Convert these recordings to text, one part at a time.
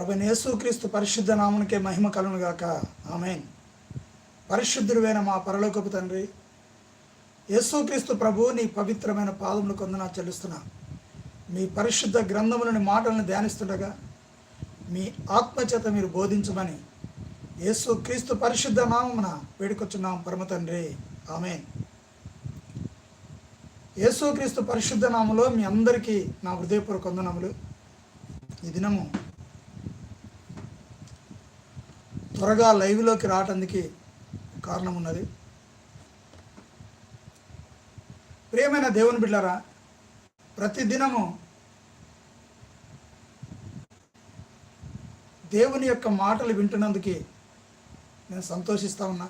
ప్రభు యేసుక్రీస్తు పరిశుద్ధ నామునికే మహిమ కలునుగాక ఆమెన్. పరిశుద్ధుడైన మా పరలోకపు తండ్రి యేసుక్రీస్తు ప్రభు నీ పవిత్రమైన పాదములు కొందన చెల్లిస్తున్నా. మీ పరిశుద్ధ గ్రంథములని మాటలను ధ్యానిస్తుండగా మీ ఆత్మచేత మీరు బోధించమని యేసుక్రీస్తు పరిశుద్ధ నామమున వేడుకొచ్చున్నాం పరమ తండ్రి. ఆమెన్. యేసుక్రీస్తు పరిశుద్ధ నామలో మీ అందరికీ నా హృదయపూర్వక వందనములు. ఈ దినము త్వరగా లైవ్లోకి రావటానికి కారణం ఉన్నది. ప్రియమైన దేవుని బిడ్డరా ప్రతిదినము దేవుని యొక్క మాటలు వింటున్నందుకు నేను సంతోషిస్తా ఉన్నా.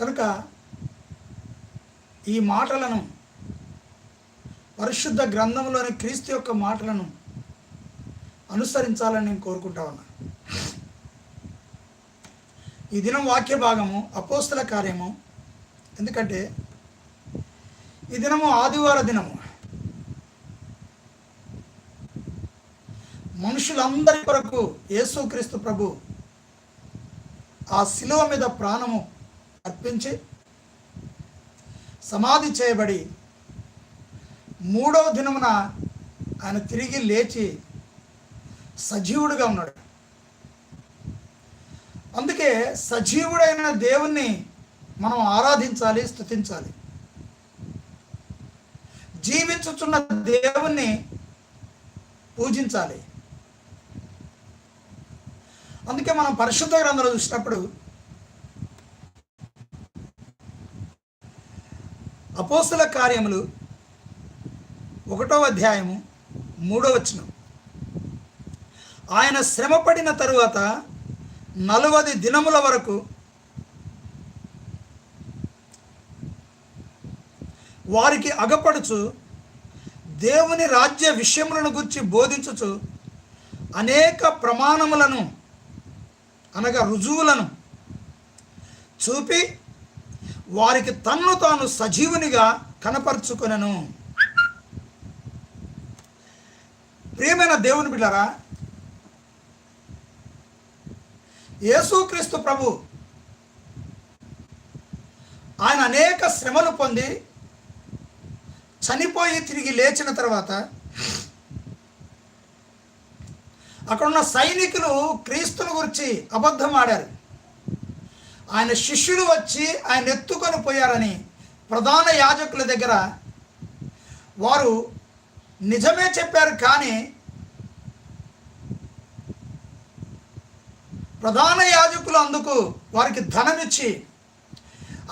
కనుక ఈ మాటలను పరిశుద్ధ గ్రంథంలోని క్రీస్తు యొక్క మాటలను అనుసరించాలని నేను కోరుకుంటా ఉన్నాను ఈ దినం వాక్య భాగము అపోస్తల కార్యము. ఎందుకంటే ఈ దినము ఆదివార దినము. మనుషులందరి కొరకు యేసుక్రీస్తు ప్రభు ఆ శిలువ మీద ప్రాణము అర్పించి సమాధి చేయబడి మూడవ దినమున ఆయన తిరిగి లేచి సజీవుడిగా ఉన్నాడు. అందుకే సజీవుడైన దేవుణ్ణి మనం ఆరాధించాలి స్తుతించాలి. జీవించుచున్న దేవుణ్ణి పూజించాలి. అందుకే మనం పరిశుద్ధ గ్రంథంలో చూసినప్పుడు అపోస్తుల కార్యములు ఒకటో అధ్యాయము మూడో వచనం. ఆయన శ్రమపడిన తరువాత నలువది దినముల వరకు వారికి అగపడుచు దేవుని రాజ్య విషయములను గురించి బోధించుచు అనేక ప్రమాణములను అనగా రుజువులను చూపి వారికి తన్ను తాను సజీవునిగా కనపరుచుకొనను. ప్రియమైన దేవుని బిడ్డారా యేసుక్రీస్తు ప్రభు. ఆయన అనేక శ్రమలు పొంది చనిపోయి తిరిగి లేచిన తర్వాత అక్కడున్న సైనికులు క్రీస్తుని గురించి అబద్ధం ఆడారు. ఆయన శిష్యులు వచ్చి ఆయన ఎత్తుకొని పోయారని ప్రధాన యాజకుల దగ్గర వారు నిజమే చెప్పారు కానీ ప్రధాన యాజకులు అందుకు వారికి ధనమిచ్చి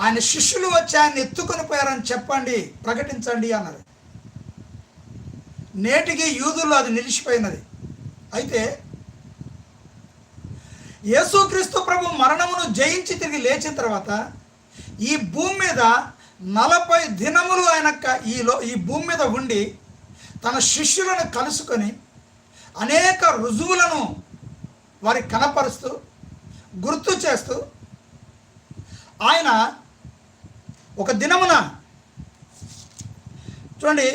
ఆయన శిష్యులు వచ్చి ఆయన ఎత్తుకొని పోయారని చెప్పండి ప్రకటించండి అన్నారు. నేటికి యూదుల్లో అది నిలిచిపోయినది. అయితే యేసుక్రీస్తు ప్రభు మరణమును జయించి తిరిగి లేచిన తర్వాత ఈ భూమి మీద నలభై దినములు ఆయన ఈలో ఈ భూమి మీద ఉండి తన శిష్యులను కలుసుకొని అనేక రుజువులను వారికి కనపరుస్తూ గుర్తు చేస్తూ ఆయన ఒక దినమున చూడండి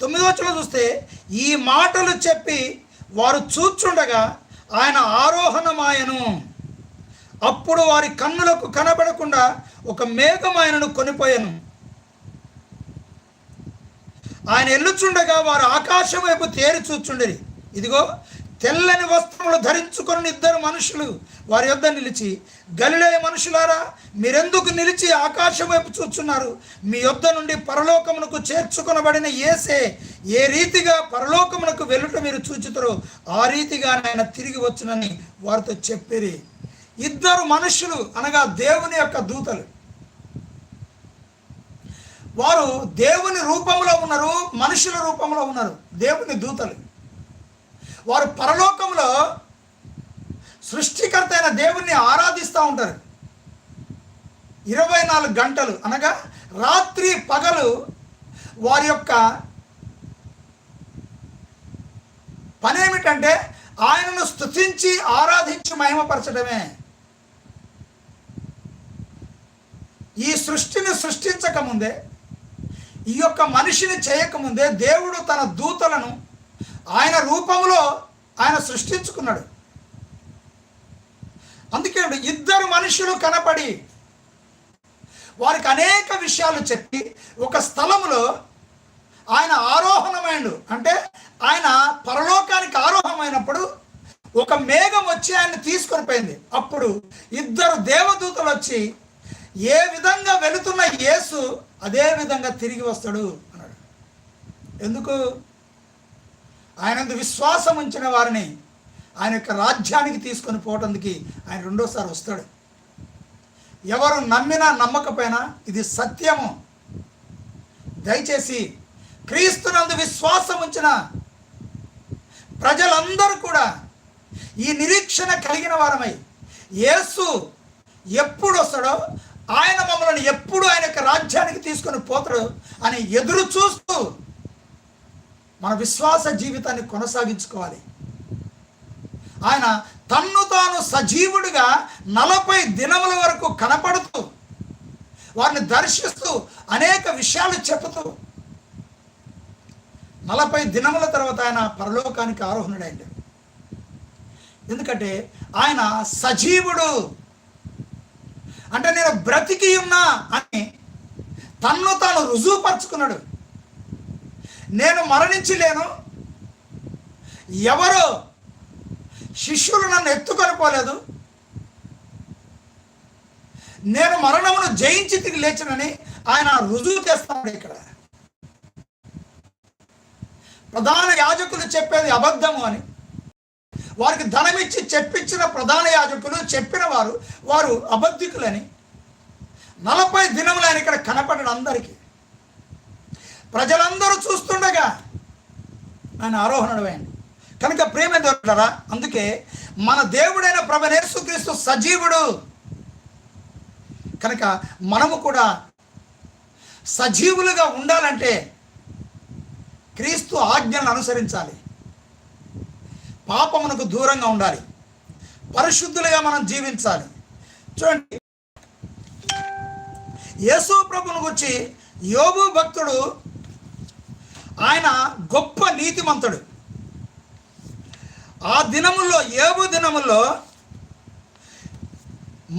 తొమ్మిదో వచనం చూస్తే ఈ మాటలు చెప్పి వారు చూచుండగా ఆయన ఆరోహణమాయను. అప్పుడు వారి కన్నులకు కనబడకుండా ఒక మేఘం ఆయనను కొనిపోయాను. ఆయన ఎల్లుచుండగా వారు ఆకాశం వైపు తేరి చూచుండేది ఇదిగో తెల్లని వస్త్రములు ధరించుకొని ఇద్దరు మనుషులు వారి యొద్ద నిలిచి గలిలే మనుషులారా మీరెందుకు నిలిచి ఆకాశం వైపు చూచున్నారు మీ యొద్ద నుండి పరలోకమునకు చేర్చుకొనబడిన ఏసే ఏ రీతిగా పరలోకమునకు వెళ్ళుట మీరు చూచుతారో ఆ రీతిగా ఆయన తిరిగి వచ్చునని వారితో చెప్పిరి. ఇద్దరు మనుషులు అనగా దేవుని యొక్క దూతలు. వారు దేవుని రూపంలో ఉన్నారు మనుషుల రూపంలో ఉన్నారు దేవుని దూతలు. వారు పరలోకంలో సృష్టికర్త అయిన దేవుణ్ణి ఆరాధిస్తూ ఉంటారు. ఇరవై నాలుగు గంటలు అనగా రాత్రి పగలు వారి యొక్క పనేమిటంటే ఆయనను స్తుతించి ఆరాధించి మహిమపరచడమే. ఈ సృష్టిని సృష్టించకముందే ఈ యొక్క మనిషిని చేయకముందే దేవుడు తన దూతలను ఆయన రూపంలో ఆయన సృష్టించుకున్నాడు. అందుకే ఇద్దరు మనుషులు కనపడి వారికి అనేక విషయాలు చెప్పి ఒక స్థలంలో ఆయన ఆరోహణమైండు. అంటే ఆయన పరలోకానికి ఆరోహమైనప్పుడు ఒక మేఘం వచ్చి ఆయన తీసుకొని పోయింది. అప్పుడు ఇద్దరు దేవదూతలు వచ్చి ఏ విధంగా వెళుతున్న యేసు అదే విధంగా తిరిగి వస్తాడు అన్నాడు. ఎందుకు? ఆయనందు విశ్వాసం ఉంచిన వారిని ఆయన యొక్క రాజ్యానికి తీసుకొని పోవటానికి ఆయన రెండోసారి వస్తాడు. ఎవరు నమ్మినా నమ్మకపోయినా ఇది సత్యము. దయచేసి క్రీస్తునందు విశ్వాసం ఉంచిన ప్రజలందరూ కూడా ఈ నిరీక్షణ కలిగిన వారమై యేసు ఎప్పుడు వస్తాడో ఆయన మమ్మల్ని ఎప్పుడు ఆయన యొక్క రాజ్యానికి తీసుకొని పోతాడు అని ఎదురు చూస్తూ మన విశ్వాస జీవితాన్ని కొనసాగించుకోవాలి. ఆయన తన్ను తాను సజీవుడిగా నలభై దినముల వరకు కనపడుతూ వారిని దర్శిస్తూ అనేక విషయాలు చెబుతూ నలభై దినముల తర్వాత ఆయన పరలోకానికి ఆరోహణుడైంది ఎందుకంటే ఆయన సజీవుడు. అంటే నేను బ్రతికి ఉన్నా అని తన్ను తాను రుజువుపరుచుకున్నాడు. నేను మరణించలేను. ఎవరు ఎవరో శిష్యులు నన్ను ఎత్తుకొని పోలేదు నేను మరణమును జయించి తిరిగి లేచినని ఆయన రుజువు చేస్తాడు ఇక్కడ. ప్రధాన యాజకులు చెప్పేది అబద్ధము అని. వారికి ధనమిచ్చి చెప్పించిన ప్రధాన యాజకులు చెప్పిన వారు వారు అబద్ధికులని. నలభై దినములు ఆయన ఇక్కడ కనపడడం అందరికీ. ప్రజలందరూ చూస్తుండగా ఆయన ఆరోహణమైంది కనుక ప్రేమ దొరకరా అందుకే మన దేవుడైన ప్రభనేసుక్రీస్తు సజీవుడు. కనుక మనము కూడా సజీవులుగా ఉండాలంటే క్రీస్తు ఆజ్ఞలను అనుసరించాలి. పాపమునకు దూరంగా ఉండాలి. పరిశుద్ధులుగా మనం జీవించాలి. చూడండి. యేసు ప్రభును గురించి యోగు భక్తుడు ఆయన గొప్ప నీతిమంతుడు. ఆ దినముల్లో ఏబు దినముల్లో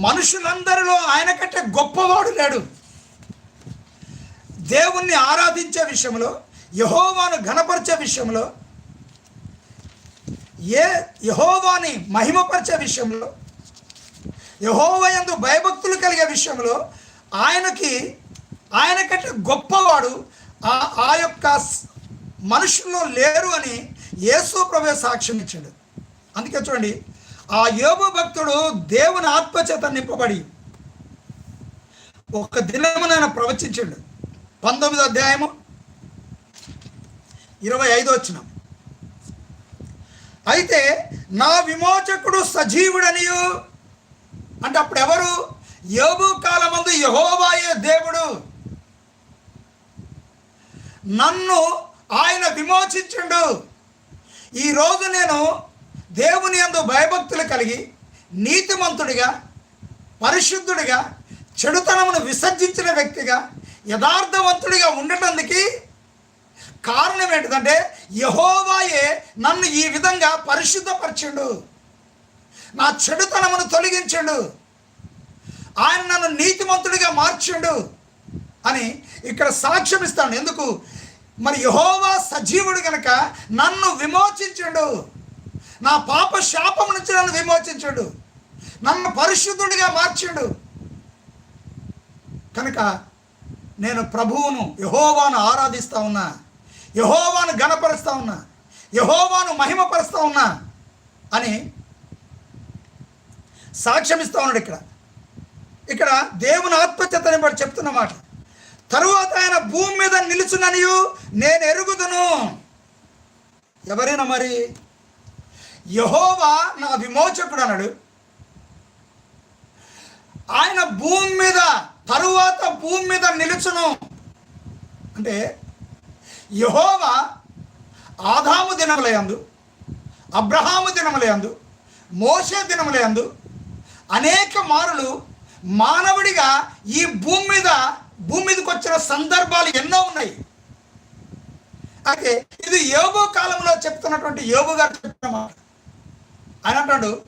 మనుషులందరిలో ఆయన కంటే గొప్పవాడు లేడు. దేవుణ్ణి ఆరాధించే విషయంలో యహోవాను ఘనపరిచే విషయంలో ఏ యహోవాని మహిమపరిచే విషయంలో యహోవ యందు భయభక్తులు కలిగే విషయంలో ఆయనకి ఆయన కంటే గొప్పవాడు ఆ ఆ యొక్క మనుషుల్లో లేరు అని యేసు ప్రభు సాక్ష్యం ఇచ్చాడు. అందుకే చూడండి ఆ యోగు భక్తుడు దేవుని ఆత్మచేత నింపబడి ఒక దినము ప్రవచించాడు. పంతొమ్మిదో అధ్యాయము ఇరవై ఐదో వచ్చిన అయితే నా విమోచకుడు సజీవుడనియు? అంటే అప్పుడు ఎవరు యోగు కాలమందు యహోవాయే దేవుడు. నన్ను ఆయన విమోచించుండు. ఈరోజు నేను దేవుని యందు భయభక్తులు కలిగి నీతిమంతుడిగా పరిశుద్ధుడిగా చెడుతనమును విసర్జించిన వ్యక్తిగా యథార్థవంతుడిగా ఉండటానికి కారణం ఏంటిదంటే యహోవాయే నన్ను ఈ విధంగా పరిశుద్ధపరిచిండు. నా చెడుతనమును తొలగించండు. ఆయన నన్ను నీతిమంతుడిగా మార్చిండు అని ఇక్కడ సాక్ష్యం ఇస్తాను ఎందుకు? మరి యహోవా సజీవుడు గనక నన్ను విమోచించుడు. నా పాప శాపం నుంచి నన్ను విమోచించుడు. నన్ను పరిశుద్ధుడిగా మార్చిండు. కనుక నేను ప్రభువును యహోవాను ఆరాధిస్తా ఉన్నా. యహోవాను గణపరుస్తా ఉన్నా. యహోవాను మహిమపరుస్తా ఉన్నా అని సాక్ష్యం ఇస్తా ఉన్నాడు ఇక్కడ. ఇక్కడ దేవుని ఆత్మచేతని బట్టి చెప్తున్న మాట. తరువాత ఆయన భూమి మీద నిలుచుననియు నేను ఎరుగుదును. ఎవరైనా మరి యహోవా నా విమోచకుడు అన్నాడు. ఆయన భూమి మీద తరువాత భూమి మీద నిలుచును. అంటే యహోవా ఆదాము దినములయందు అబ్రహాము దినములయందు మోసే దినములయందు అనేక మారులు మానవుడిగా ఈ భూమి మీద భూమి మీదకి వచ్చిన సందర్భాలు ఎన్నో ఉన్నాయి. అయితే ఇది యోగో కాలంలో చెప్తున్నటువంటి యోగు గారు చెప్తున్న మాట. ఆయన అంటాడు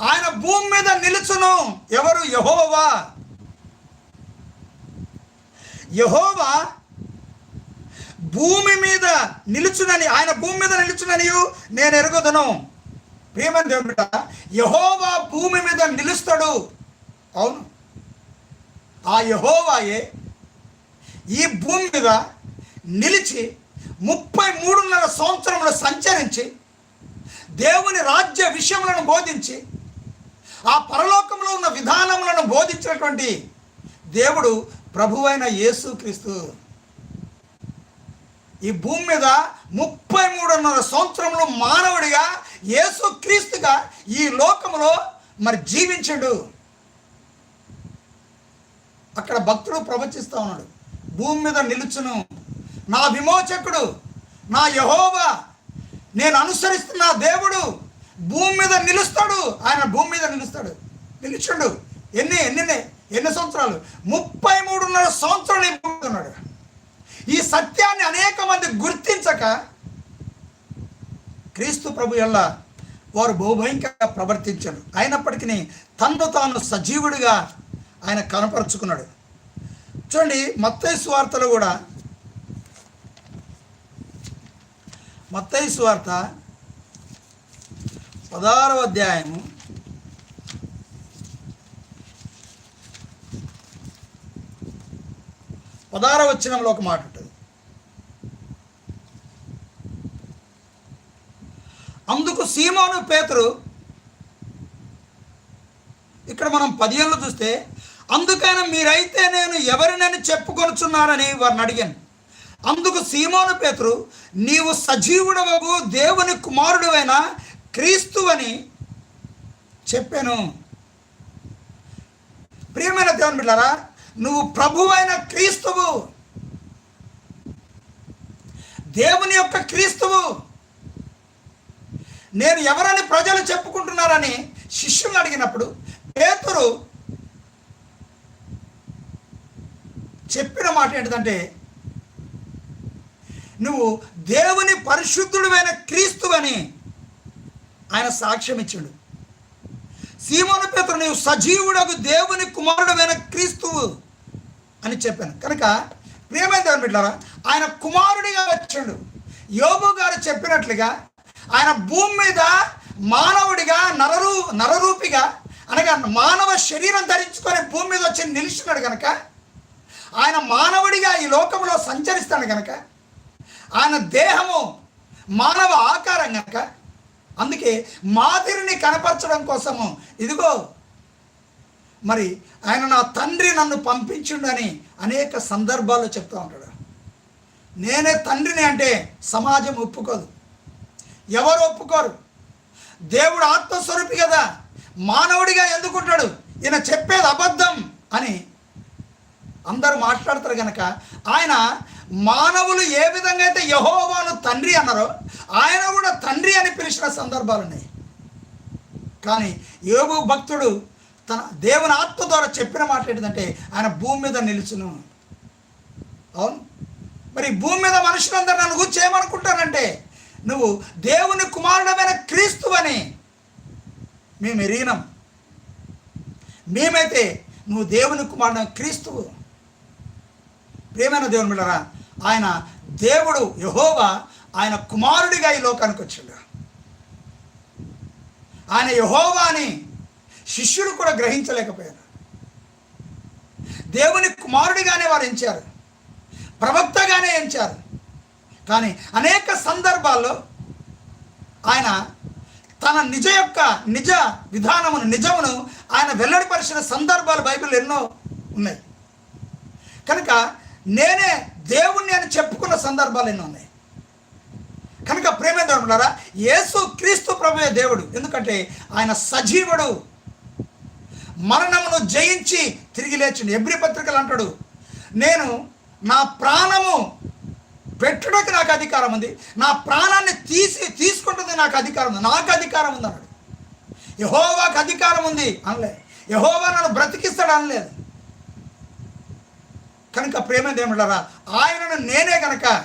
ఆయన భూమి మీద నిలుచును. ఎవరు? యహోవా. యహోవా భూమి మీద నిలుచునని ఆయన భూమి మీద నిలుచునని నేను ఎరుగుదును. ప్రియమైన దేవుడు యహోవా భూమి మీద నిలుస్తాడు. అవును. ఆ యహోవాయే ఈ భూమి మీద నిలిచి ముప్పై మూడున్నర సంవత్సరములు సంచరించి దేవుని రాజ్య విషయములను బోధించి ఆ పరలోకంలో ఉన్న విధానములను బోధించినటువంటి దేవుడు ప్రభువైన యేసుక్రీస్తు. ఈ భూమి మీద ముప్పై మూడున్నర సంవత్సరంలో మానవుడిగా యేసుక్రీస్తుగా ఈ లోకములో మరి జీవించాడు. అక్కడ భక్తుడు ప్రవచిస్తూ ఉన్నాడు. భూమి మీద నిలుచును. నా విమోచకుడు నా యహోవా నేను అనుసరిస్తున్న దేవుడు భూమి మీద నిలుస్తాడు. ఆయన భూమి మీద నిలుస్తాడు. నిలుచుండు. ఎన్ని ఎన్ని ఎన్ని సంవత్సరాలు? ముప్పై మూడున్నర సంవత్సరాలు ఈ ఉన్నాడు. ఈ సత్యాన్ని అనేక మంది గుర్తించక క్రీస్తు ప్రభు ఎల్ల వారు బహుభయంకరంగా ప్రవర్తించారు. అయినప్పటికీ తనను తాను సజీవుడిగా ఆయన కనపరుచుకున్నాడు. చూడండి మత్తయ్య సువార్తలో కూడా మత్తయ్య సువార్త పదహారవ అధ్యాయము పదార వచ్చినంలో ఒక మాట ఉంటుంది. అందుకు సీమోను పేతురు ఇక్కడ మనం పదిహేనులో చూస్తే అందుకైనా మీరైతే నేను ఎవరినని చెప్పుకొనుచున్నానని వారిని అడిగాను. అందుకు సీమోను పేతురు నీవు సజీవుడవగు దేవుని కుమారుడువైన క్రీస్తు అని చెప్పాను. ప్రియమైన దేవుని బిడ్డారా నువ్వు ప్రభువైన క్రీస్తువు. దేవుని యొక్క క్రీస్తువు. నేను ఎవరని ప్రజలు చెప్పుకుంటున్నారని శిష్యులను అడిగినప్పుడు పేతురు చెప్పిన మాట ఏంటంటే నువ్వు దేవుని పరిశుద్ధుడైన క్రీస్తువని ఆయన సాక్ష్యం ఇచ్చాడు. సీమోను పేతరు నీవు సజీవుడకు దేవుని కుమారుడమైన క్రీస్తువు అని చెప్పాను. కనుక ప్రియమైన దేవుని బిడ్డారా ఆయన కుమారుడిగా వచ్చాడు. యోబు గారు చెప్పినట్లుగా ఆయన భూమి మీద మానవుడిగా నరరూ నరరూపిగా అనగా మానవ శరీరం ధరించుకొని భూమి మీద వచ్చి నిలిచినాడు కనుక ఆయన మానవుడిగా ఈ లోకంలో సంచరిస్తాడు కనుక ఆయన దేహము మానవ ఆకారం కనుక అందుకే మాదిరిని కనపరచడం కోసము ఇదిగో మరి ఆయన నా తండ్రి నన్ను పంపించుండని అనేక సందర్భాల్లో చెప్తూ ఉంటాడు. నేనే తండ్రిని అంటే సమాజం ఒప్పుకోదు. ఎవరు ఒప్పుకోరు? దేవుడు ఆత్మస్వరూపి కదా. మానవుడిగా ఎందుకుంటాడు? ఈయన చెప్పేది అబద్ధం అని అందరూ మాట్లాడతారు కనుక ఆయన మానవులు ఏ విధంగా అయితే యహోవాను తండ్రి అన్నారో ఆయన కూడా తండ్రి అని పిలిచిన సందర్భాలు ఉన్నాయి. కానీ యోగు భక్తుడు తన దేవుని ఆత్మ ద్వారా చెప్పిన మాట ఏంటంటే ఆయన భూమి మీద నిలుచును. అవును. మరి భూమి మీద మనుషులందరూ నన్ను గురించి ఏమనుకుంటారంటే నువ్వు దేవుని కుమారుడమైన క్రీస్తు అని మేము ఎరిగినాం. మేమైతే నువ్వు దేవుని కుమారుడు క్రీస్తువు. ప్రేమైన దేవుని బిడ్డరా ఆయన దేవుడు యహోవా ఆయన కుమారుడిగా ఈ లోకానికి వచ్చాడు. ఆయన యహోవా అని శిష్యుడు కూడా గ్రహించలేకపోయారు దేవుని కుమారుడిగానే వారు ఎంచారు. ప్రవక్తగానే ఎంచారు. కానీ అనేక సందర్భాల్లో ఆయన తన నిజ యొక్క నిజ విధానమును నిజమును ఆయన వెల్లడిపరిచిన సందర్భాలు బైబిల్ ఎన్నో ఉన్నాయి. కనుక నేనే దేవుణ్ణి అని చెప్పుకున్న సందర్భాలు ఎన్నో ఉన్నాయి. కనుక ప్రేమేంద్రులారా యేసు క్రీస్తు ప్రభువే దేవుడు. ఎందుకంటే ఆయన సజీవుడు. మరణమును జయించి తిరిగి లేచిండు. ఎబ్రి పత్రికలు అంటాడు నేను నా ప్రాణము పెట్టుటకు నాకు అధికారం ఉంది. నా ప్రాణాన్ని తీసి తీసుకుంటుంది నాకు అధికారం ఉంది. నాకు అధికారం ఉంది అన్నాడు యహోవాకు అధికారం ఉంది అనలే. యహోవా నన్ను బ్రతికిస్తాడు అనలేదు. కనుక ప్రేమ దేవుడరా ఆయనను నేనే కనుక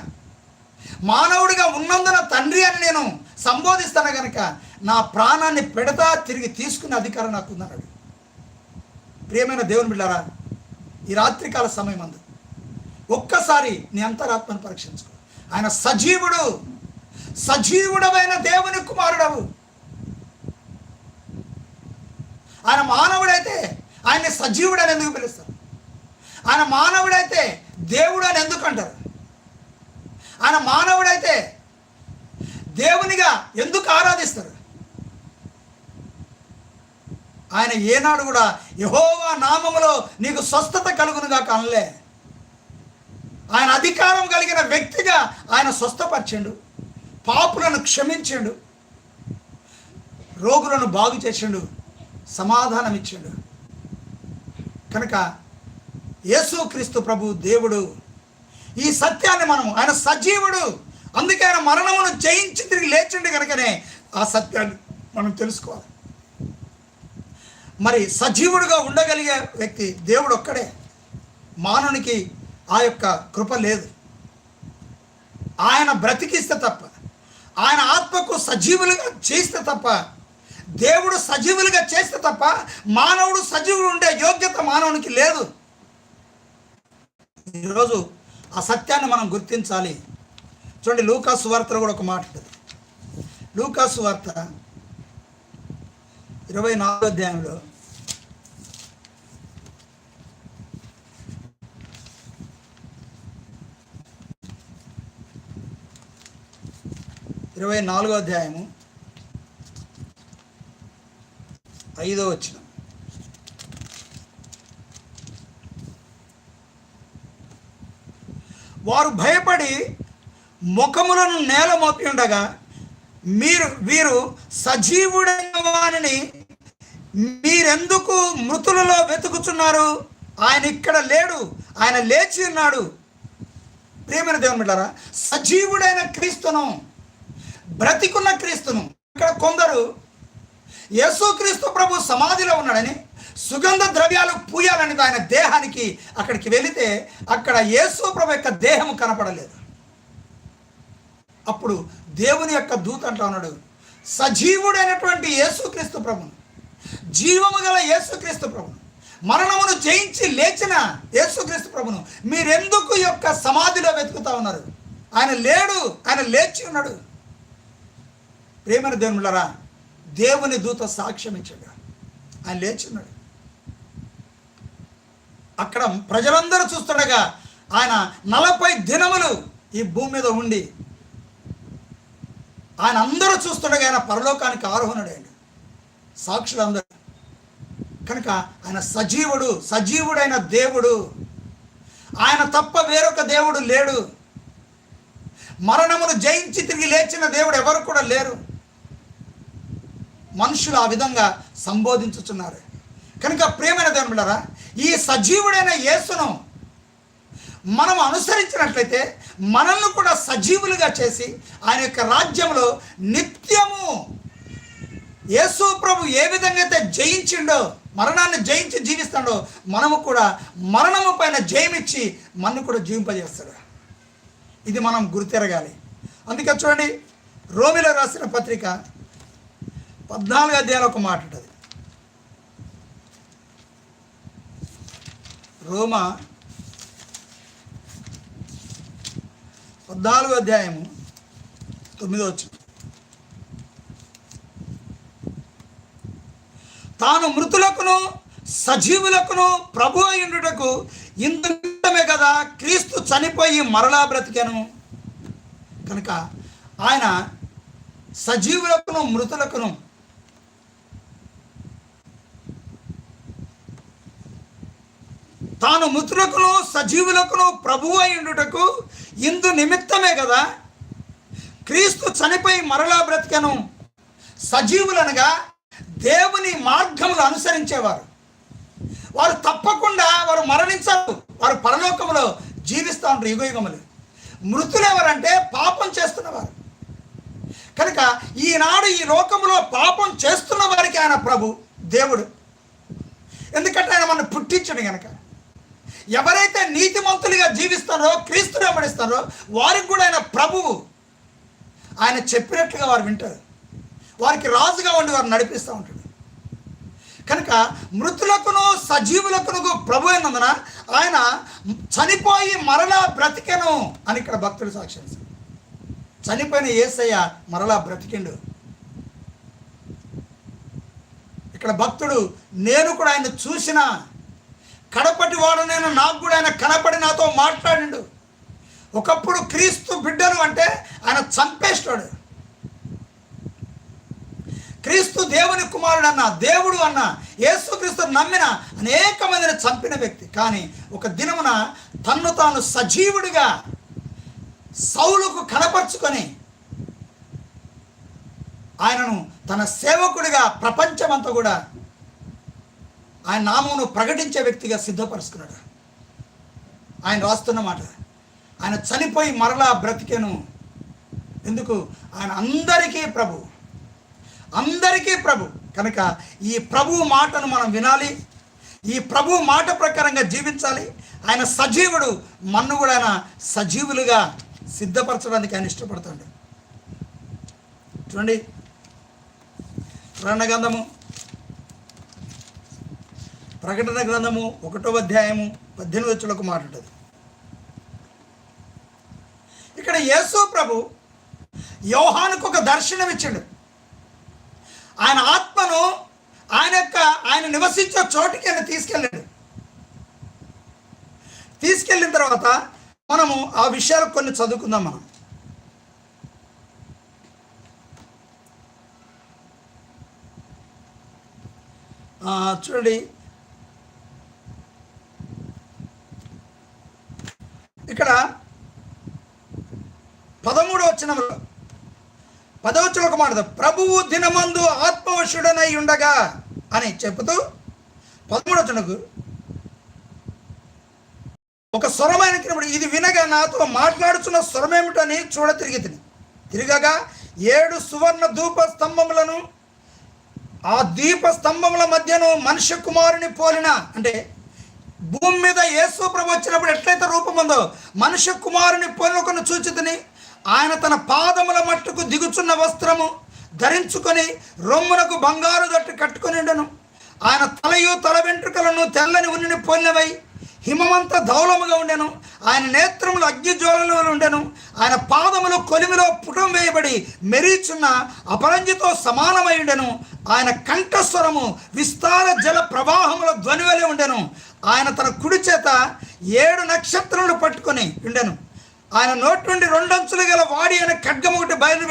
మానవుడిగా ఉన్నందున తండ్రి అని నేను సంబోధిస్తాను కనుక నా ప్రాణాన్ని పెడతా తిరిగి తీసుకునే అధికారం నాకు ఉందన్నాడు ప్రియమైన దేవుని బిళ్ళారా ఈ రాత్రికాల సమయం అందు ఒక్కసారి నీ అంతరాత్మను పరీక్షించుకో. ఆయన సజీవుడు సజీవుడమైన దేవుని కుమారుడవు. ఆయన మానవుడైతే ఆయన్ని సజీవుడు అని ఎందుకు పిలుస్తారు? ఆయన మానవుడైతే దేవుడు అని ఎందుకు అంటారు? ఆయన మానవుడైతే దేవునిగా ఎందుకు ఆరాధిస్తారు? ఆయన ఏనాడు కూడా యహోవా నామములో నీకు స్వస్థత కలుగునుగా కనలే ఆయన అధికారం కలిగిన వ్యక్తిగా ఆయన స్వస్థపరిచిండు. పాపులను క్షమించిండు. రోగులను బాగు చేసిండు. సమాధానం ఇచ్చిండు కనుక యేసుక్రీస్తు ప్రభు దేవుడు. ఈ సత్యాన్ని మనం ఆయన సజీవుడు. అందుకే ఆయన మరణమును జయించి తిరిగి లేచిండి కనుకనే ఆ సత్యాన్ని మనం తెలుసుకోవాలి. మరి సజీవుడుగా ఉండగలిగే వ్యక్తి దేవుడు ఒక్కడే. మానవునికి ఆ యొక్క కృప లేదు. ఆయన బ్రతికిస్తే తప్ప ఆయన ఆత్మకు సజీవులుగా చేస్తే తప్ప దేవుడు సజీవులుగా చేస్తే తప్ప మానవుడు సజీవుడు ఉండే యోగ్యత మానవునికి లేదు. ఈరోజు ఆ సత్యాన్ని మనం గుర్తించాలి. చూడండి లూకాస్ వార్తలో కూడా ఒక మాట ఉంటుంది. లూకాస్ వార్త ఇరవై నాలుగో అధ్యాయంలో ఇరవై నాలుగో అధ్యాయము ఐదో వచ్చిన వారు భయపడి ముఖములను నేల మోపి ఉండగా మీరు వీరు సజీవుడైన వారిని మీరెందుకు మృతులలో వెతుకుతున్నారు ఆయన ఇక్కడ లేడు ఆయన లేచి ఉన్నాడు. ప్రేమైన దేవుని బిడ్డారా సజీవుడైన క్రీస్తును బ్రతికున్న క్రీస్తును ఇక్కడ కొందరు యేసుక్రీస్తు ప్రభు సమాధిలో ఉన్నాడని సుగంధ ద్రవ్యాలు పూయాలని ఆయన దేహానికి అక్కడికి వెళితే అక్కడ యేసు ప్రభు యొక్క దేహం కనపడలేదు. అప్పుడు దేవుని యొక్క దూత అంటా ఉన్నాడు సజీవుడైనటువంటి యేసుక్రీస్తు ప్రభును జీవము గల యేసుక్రీస్తు ప్రభును మరణమును జయించి లేచిన యేసుక్రీస్తు ప్రభును మీరెందుకు యొక్క సమాధిలో వెతుకుతా ఉన్నారు? ఆయన లేడు ఆయన లేచి ఉన్నాడు. ప్రేమన దేవునులరా దేవుని దూత సాక్ష్యం ఇచ్చాడు. ఆయన లేచి ఉన్నాడు. అక్కడ ప్రజలందరూ చూస్తుండగా ఆయన నలభై దినములు ఈ భూమి మీద ఉండి ఆయన అందరూ చూస్తుండగా ఆయన పరలోకానికి ఆరోహణుడైంది సాక్షులందరూ. కనుక ఆయన సజీవుడు సజీవుడైన దేవుడు. ఆయన తప్ప వేరొక దేవుడు లేడు. మరణమును జయించి తిరిగి లేచిన దేవుడు ఎవరు కూడా లేరు. మనుషులు ఆ విధంగా సంబోధించుచున్నారు. కనుక ప్రేమైన దేవుడులరా ఈ సజీవుడైన యేసును మనం అనుసరించినట్లయితే మనల్ని కూడా సజీవులుగా చేసి ఆయన యొక్క రాజ్యంలో నిత్యము యేసు ప్రభు ఏ విధంగా అయితే జయించిండో మరణాన్ని జయించి జీవిస్తాడో మనము కూడా మరణము పైన జయమిచ్చి మనను కూడా జీవింపజేస్తాడు. ఇది మనం గుర్తెరగాలి. అందుకే చూడండి రోమిలో రాసిన పత్రిక పద్నాలుగు అధ్యాయంలో ఒక మాట ఉంటుంది. రోమా పద్నాలుగు అధ్యాయము తొమ్మిదో వచ్చి తాను మృతులకును సజీవులకును ప్రభు అయ్యుండుటకు ఇంతమే కదా క్రీస్తు చనిపోయి మరలా బ్రతికాను. కనుక ఆయన సజీవులకును మృతులకును తాను మృతులకును సజీవులకును ప్రభువు అయి ఇందు నిమిత్తమే కదా క్రీస్తు చనిపోయి మరలా బ్రతికను. సజీవులనగా దేవుని మార్గములు అనుసరించేవారు. వారు తప్పకుండా వారు మరణించరు. వారు పరలోకములో జీవిస్తూ ఉంటారు యుగయుగములు మృతులు ఎవరంటే పాపం చేస్తున్నవారు. కనుక ఈనాడు ఈ లోకములో పాపం చేస్తున్న వారికి ఆయన ప్రభు దేవుడు. ఎందుకంటే ఆయన మనం పుట్టించడు కనుక ఎవరైతే నీతిమంతులుగా జీవిస్తారో క్రీస్తుని వెంబడిస్తారో వారికి కూడా ఆయన ప్రభువు. ఆయన చెప్పినట్లుగా వారు వింటారు. వారికి రాజుగా ఉండి వారు నడిపిస్తూ ఉంటాడు కనుక మృతులకును సజీవులకును ప్రభు అయినందున ఆయన చనిపోయి మరలా బ్రతికెను అని ఇక్కడ భక్తుడు సాక్ష్యం చనిపోయిన ఏసయ్య మరలా బ్రతికిండు. ఇక్కడ భక్తుడు నేను కూడా ఆయన చూసిన కడపటి వాడు నేను నాకు కూడా ఆయన కనపడి నాతో మాట్లాడిండు. ఒకప్పుడు క్రీస్తు బిడ్డను అంటే ఆయన చంపేస్తాడు. క్రీస్తు దేవుని కుమారుడు అన్న దేవుడు అన్న యేసుక్రీస్తు నమ్మిన అనేక మందిని చంపిన వ్యక్తి. కానీ ఒక దినమున తన్ను తాను సజీవుడిగా సౌలుకు కనపరుచుకొని ఆయనను తన సేవకుడిగా ప్రపంచమంతా కూడా ఆయన నామమును ప్రకటించే వ్యక్తిగా సిద్ధపరుచుకున్నాడు ఆయన రాస్తున్న మాట. ఆయన చనిపోయి మరలా బ్రతికెను. ఎందుకు? ఆయన అందరికీ ప్రభు. అందరికీ ప్రభు. కనుక ఈ ప్రభు మాటను మనం వినాలి. ఈ ప్రభు మాట ప్రకారంగా జీవించాలి. ఆయన సజీవుడు మన్ను కూడా ఆయన సజీవులుగా సిద్ధపరచడానికి ఆయన ఇష్టపడతాడు. చూడండి. ప్రణగంధము గ్రంథము ప్రకటన గ్రంథము ఒకటో అధ్యాయము పద్దెనిమిది వచ్చులకు మాట్లాడదు ఇక్కడ యేసు ప్రభు యోహానుకు ఒక దర్శనం ఇచ్చాడు. ఆయన ఆత్మను ఆయన యొక్క ఆయన నివసించే చోటికి ఆయన తీసుకెళ్ళాడు. తీసుకెళ్ళిన తర్వాత మనము ఆ విషయాలు కొన్ని చదువుకుందాం మనం. చూడండి ఇక్కడ పదమూడో వచనంలో పదవచ్చులు ఒక మాట ప్రభువు దినమందు ఆత్మవశుడనై ఉండగా అని చెబుతూ పదమూడవచనకు ఒక స్వరమైన కినప్పుడు ఇది వినగా నాతో మాట్లాడుచున్న స్వరమేమిటని చూడ తిరిగి తిని తిరగగా ఏడు సువర్ణ ధూప స్తంభములను ఆ దీప స్తంభముల మధ్యను మనుష్య కుమారుని పోలిన అంటే భూమి మీద యేసు ప్రభు వచ్చినప్పుడు ఎట్లయితే రూపం ఉందో మనుష్య కుమారుని పోలిన కొన్ని సూచితని ఆయన తన పాదముల మట్టుకు దిగుచున్న వస్త్రము ధరించుకొని రొమ్మునకు బంగారు దట్టు కట్టుకొని ఉండెను. ఆయన తలయు తల వెంట్రుకలను తెల్లని ఉన్నిని పోలినవై హిమమంతా ధౌలముగా ఉండెను. ఆయన నేత్రములు అగ్నిజ్వాలలో ఉండెను. ఆయన పాదములు కొలిమిలో పుటం వేయబడి మెరీచున్న అపరంజితో సమానమై ఉండెను. ఆయన కంఠస్వరము విస్తార జల ప్రవాహముల ధ్వనివలే ఉండెను. ఆయన తన కుడి చేత ఏడు నక్షత్రములు పట్టుకొని ఉండెను ఆయన నోటి నుండి రెండంచులు గల వాడి అనే ఖడ్గము ఒకటి బయలు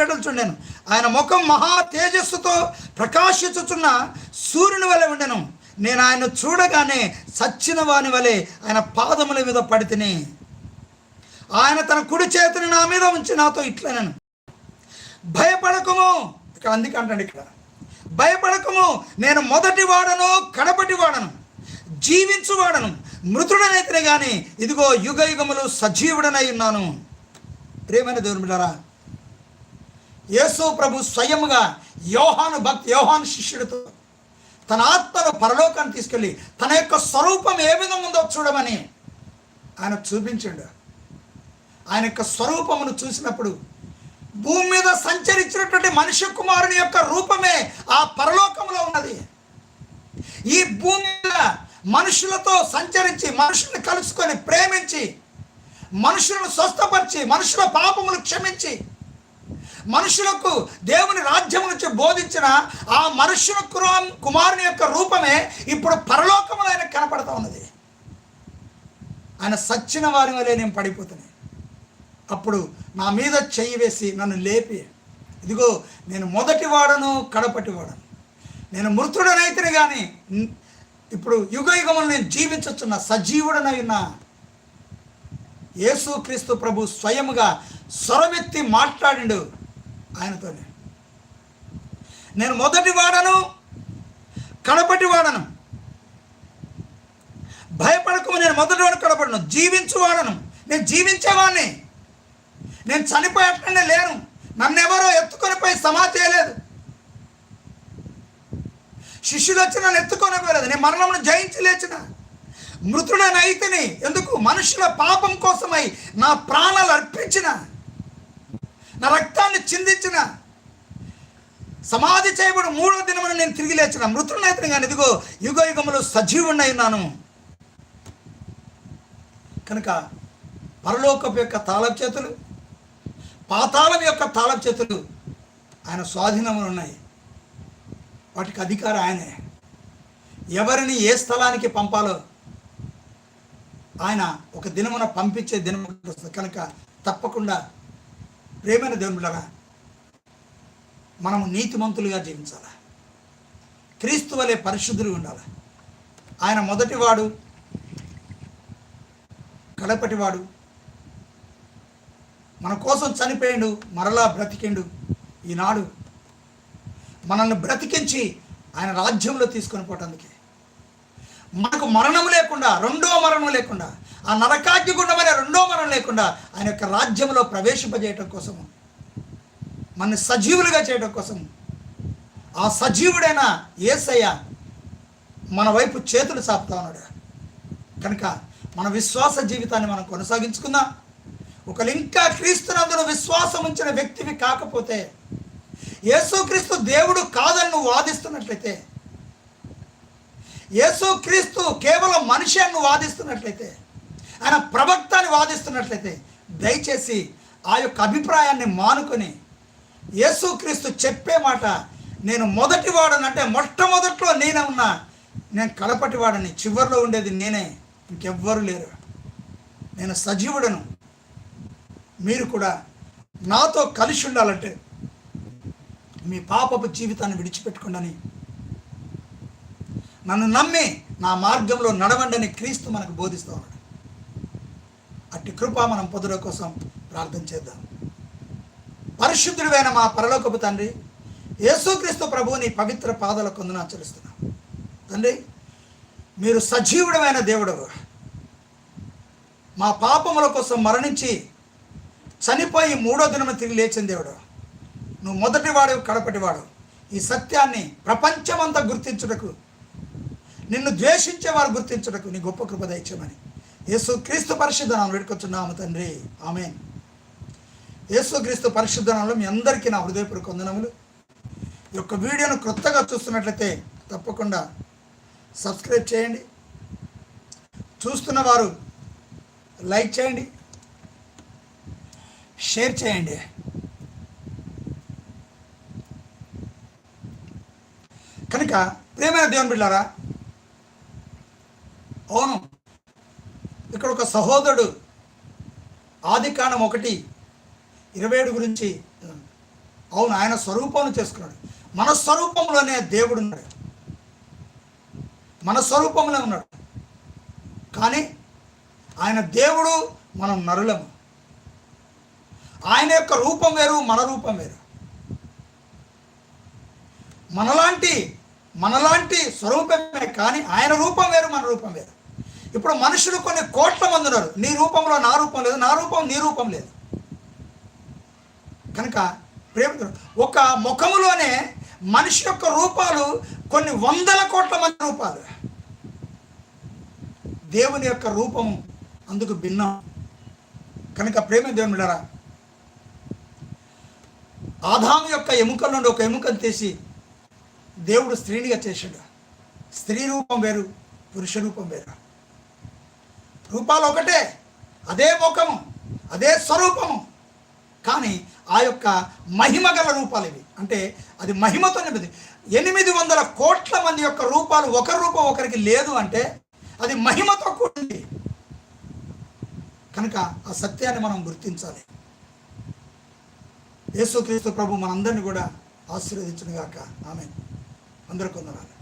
ఆయన ముఖం మహా తేజస్సుతో ప్రకాశించుచున్న సూర్యుని వలె ఉండెను. నేను ఆయన చూడగానే సచ్చిన వాని వలె ఆయన పాదముల మీద పడితిని ఆయన తన కుడి చేతిని నా మీద ఉంచి నాతో ఇట్లనను. భయపడకము. ఇక్కడ అందుకంటాడు ఇక్కడ భయపడకము. నేను మొదటి వాడను కడపటి వాడను. జీవించువాడను. మృతుడనైతే కానీ ఇదిగో యుగ యుగములు సజీవుడనై ఉన్నాను. ప్రేమైన దేవుని బిడ్డారా యేసు ప్రభు స్వయముగా యోహాను భక్తి యోహాను శిష్యుడితో తన ఆత్మను పరలోకాన్ని తీసుకెళ్ళి తన యొక్క స్వరూపం ఏ విధంగా ఉందో చూడమని ఆయన చూపించాడు. ఆయన యొక్క స్వరూపమును చూసినప్పుడు భూమి మీద సంచరించినటువంటి మనిషి కుమారుని యొక్క రూపమే ఆ పరలోకంలో ఉన్నది. ఈ భూమి మీద మనుషులతో సంచరించి మనుషుల్ని కలుసుకొని ప్రేమించి మనుషులను స్వస్థపరిచి మనుషుల పాపములు క్షమించి మనుషులకు దేవుని రాజ్యం నుంచి బోధించిన ఆ మనుషుల కురం కుమారుని యొక్క రూపమే ఇప్పుడు పరలోకములు ఆయన కనపడతా ఉన్నది. ఆయన సచ్చిన వారి వలె నేను పడిపోతున్నాను అప్పుడు నా మీద చెయ్యి వేసి నన్ను లేపి ఇదిగో నేను మొదటి వాడను కడపటి వాడను. నేను మృతుడనైతే కానీ ఇప్పుడు యుగ యుగములు నేను జీవించుచున్న సజీవుడనై ఉన్న యేసుక్రీస్తు ప్రభు స్వయముగా స్వరమెత్తి మాట్లాడిండు ఆయనతోనే నేను. మొదటి వాడను కడపటి వాడను. భయపడకు నేను మొదటి వాడు కడపడను. జీవించువాడను నేను జీవించేవాడిని నేను చనిపోయేట్లనే లేను. నన్ను ఎవరో ఎత్తుకొని పోయి సమా చేయలేదు. శిష్యులు వచ్చి నన్ను ఎత్తుకొని పోలేదు నేను మరణమును జయించి లేచిన. మృతుడనైతిని ఎందుకు? మనుషుల పాపం కోసమై నా ప్రాణాలు అర్పించిన. నా రక్తాన్ని చిందించిన. సమాధి చేయబడి మూడో దినమున నేను తిరిగి లేచిన. మృతుడనైతిని కానీ ఇదిగో యుగ యుగములు సజీవుణ్ణి ఉన్నాను. కనుక పరలోకపు యొక్క తాళపు చేతులు పాతాళం యొక్క తాళపు చేతులు ఆయన స్వాధీనములు ఉన్నాయి. వాటికి అధికారం ఆయనే. ఎవరిని ఏ స్థలానికి పంపాలో ఆయన ఒక దినమున పంపించే దినం కనుక తప్పకుండా ప్రేమైన దేవునులరా మనము నీతిమంతులుగా జీవించాలి? క్రీస్తు వలె పరిశుద్ధులు ఉండాలి? ఆయన మొదటివాడు కడపటివాడు మన కోసం చనిపోయిండు మరలా బ్రతికిండు ఈనాడు మనల్ని బ్రతికించి ఆయన రాజ్యంలో తీసుకొని పోవటానికి. మనకు మరణం లేకుండా రెండో మరణం లేకుండా ఆ నరకాగ్ని గుండమైన రెండో మరణం లేకుండా ఆయన యొక్క రాజ్యంలో ప్రవేశింపజేయటం కోసము మన సజీవులుగా చేయడం కోసం ఆ సజీవుడైన ఏసయ్య మన వైపు చేతులు చాపుతా ఉన్నాడు. కనుక మన విశ్వాస జీవితాన్ని మనం కొనసాగించుకుందాం. ఒకరు ఇంకా క్రీస్తునందును విశ్వాసం ఉంచిన వ్యక్తివి కాకపోతే యేసుక్రీస్తు దేవుడు కాదని నువ్వు వాదిస్తున్నట్లయితే యేసుక్రీస్తు కేవలం మనిషి అని నువ్వు వాదిస్తున్నట్లయితే ఆయన ప్రవక్త అని వాదిస్తున్నట్లయితే దయచేసి ఆ యొక్క అభిప్రాయాన్ని మానుకొని యేసుక్రీస్తు చెప్పే మాట నేను మొదటివాడనంటే అంటే మొట్టమొదట్లో నేనే ఉన్నా నేను కడపటి వాడని చివరిలో ఉండేది నేనే ఇంకెవ్వరు లేరు. నేను సజీవుడను. మీరు కూడా నాతో కలిసి ఉండాలంటే మీ పాపపు జీవితాన్ని విడిచిపెట్టుకుండని. నన్ను నమ్మి నా మార్గంలో నడవండని క్రీస్తు మనకు బోధిస్తూ ఉన్నాడు అట్టి కృప మనం పొందడం కోసం ప్రార్థన చేద్దాం. పరిశుద్ధుడైన మా పరలోకపు తండ్రి యేసుక్రీస్తు ప్రభువుని నీ పవిత్ర పాదాల కొందున చెల్లిస్తున్నాం. తండ్రి మీరు సజీవుడమైన దేవుడు మా పాపముల కోసం మరణించి చనిపోయి మూడో దినము తిరిగి లేచిన దేవుడు. నువ్వు మొదటివాడు కడపటివాడు ఈ సత్యాన్ని ప్రపంచమంతా గుర్తించుటకు నిన్ను ద్వేషించేవారు గుర్తించుటకు నీ గొప్ప కృప దయచేమని యేసు క్రీస్తు పరిశుద్ధనాలు వేడుకొచ్చున్నాము తండ్రి. ఆమె యేసు క్రీస్తు పరిశుద్ధనాలు మీ అందరికీ నా హృదయపూర్వక వందనములు. ఈ యొక్క వీడియోను క్రొత్తగా చూస్తున్నట్లయితే తప్పకుండా సబ్స్క్రైబ్ చేయండి. చూస్తున్న వారు లైక్ చేయండి. షేర్ చేయండి. కనుక ప్రేమైన దేవుని బిడ్డారా అవును ఇక్కడ ఒక సహోదరుడు ఆది కాండం ఒకటి ఇరవై ఏడు గురించి అవును ఆయన స్వరూపం చేసుకున్నాడు. మన స్వరూపంలోనే దేవుడు ఉన్నాడు. మన స్వరూపంలో ఉన్నాడు. కానీ ఆయన దేవుడు మనం నరులము. ఆయన యొక్క రూపం వేరు మన రూపం వేరు. మనలాంటి మనలాంటి స్వరూపమే కానీ ఆయన రూపం వేరు మన రూపం వేరు. ఇప్పుడు మనుషులు కొన్ని కోట్ల మంది ఉన్నారు. నీ రూపంలో నా రూపం లేదు నా రూపం నీ రూపం లేదు. కనుక ప్రేమ ఒక ముఖములోనే మనిషి యొక్క రూపాలు కొన్ని వందల కోట్ల మంది రూపాలు. దేవుని యొక్క రూపం అందుకు భిన్నం. కనుక ప్రేమ దేవుని బిడ్డలారా, ఆదాము యొక్క ఎముకల నుండి ఒక ఎముకను తీసి దేవుడు స్త్రీనిగా చేశాడు. స్త్రీ రూపం వేరు పురుష రూపం వేరు. రూపాలు ఒకటే అదే ముఖం అదే స్వరూపము కానీ ఆ యొక్క మహిమ గల రూపాలు ఇవి. అంటే అది మహిమతో నింపిది. ఎనిమిది వందల కోట్ల మంది యొక్క రూపాలు ఒక రూపం ఒకరికి లేదు అంటే అది మహిమతో కూడింది. కనుక ఆ సత్యాన్ని మనం గుర్తించాలి. యేసుక్రీస్తు ప్రభు మనందరినీ కూడా ఆశీర్వదించును గాక ఆమె అందరికీ వందనాలు